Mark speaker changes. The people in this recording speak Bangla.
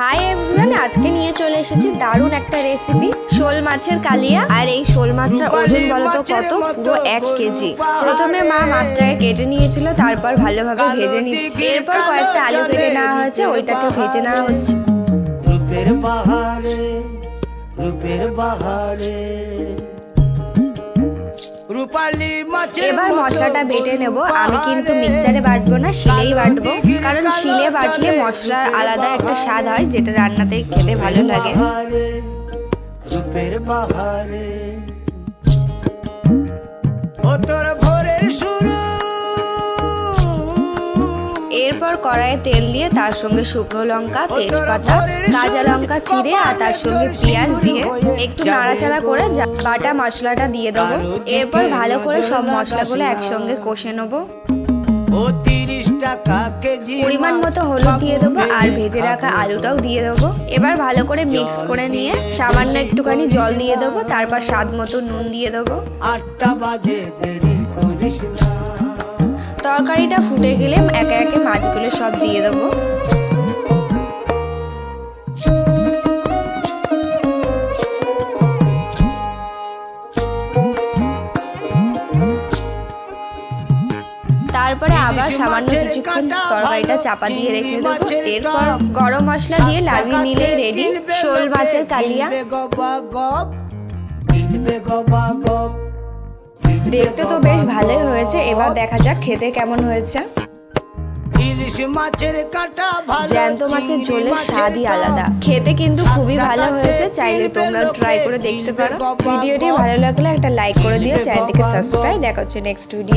Speaker 1: হাই এভরিওয়ান আজকে নিয়ে চলে এসেছি দারুণ একটা রেসিপি শোল মাছের কালিয়া। আর এই শোল মাছটার ওজন বলো তো কত? পুরো এক কেজি। প্রথমে মা মাছটাকে কেটে নিয়েছিল তারপর ভালোভাবে ভেজে নিচ্ছে। এরপর কয়েকটা আলু কেটে নেওয়া হয়েছে ওইটাকে ভেজে নেওয়া হচ্ছে।
Speaker 2: রূপের বাহারে রূপের বাহারে
Speaker 1: এবার মশলাটা বেটে নেব। আমি কিন্তু
Speaker 2: মিক্সারে
Speaker 1: মিক্সচারে বাটবো না শিলেই বাটবো। কারণ শিলে বাটলে মশলার আলাদা একটা স্বাদ হয় যেটা রান্নাতে খেতে ভালো লাগে।
Speaker 2: রূপের বাহারে
Speaker 1: এরপর কড়াইয়ে তেল দিয়ে তার সঙ্গে শুকনো লঙ্কা তেজপাতা কাঁচা লঙ্কা চিড়ে আর তার সঙ্গে পেঁয়াজ দিয়ে একটু নাড়াচাড়া করে বাটা মশলাটা দিয়ে দেবো। এরপর ভালো করে সব মশলাগুলো একসঙ্গে কষে নেব। পরিমাণ মতো হলুদ দিয়ে দেবো আর ভেজে রাখা আলুটাও দিয়ে দেবো। এবার ভালো করে মিক্স করে নিয়ে সামান্য একটুখানি জল দিয়ে দেবো তারপর স্বাদ মতো নুন দিয়ে দেবো। তরকারিটা ফুটে গেলে এক একে সব দিয়ে দেবো। তারপরে আবার সামান্য কিছুক্ষণ তরকারিটা চাপা দিয়ে রেখে দেবো। এরপর গরম মশলা দিয়ে লাভিয়ে নিলে রেডি শোল মাছের কালিয়া। দেখতে তো বেশ ভালোই হয়েছে। এবার দেখা যাক খেতে কেমন হয়েছে।
Speaker 2: ইলিশ মাছের কাটা
Speaker 1: জ্যান্ত মাছের ঝোলের স্বাদই আলাদা। খেতে কিন্তু খুবই ভালো হয়েছে চাইলে তোমরা ট্রাই করে দেখতে পারো। ভিডিওটি ভালো লাগলে একটা লাইক করে দিও চ্যানেলটিকে সাবস্ক্রাইব দেখা হচ্ছে নেক্সট ভিডিও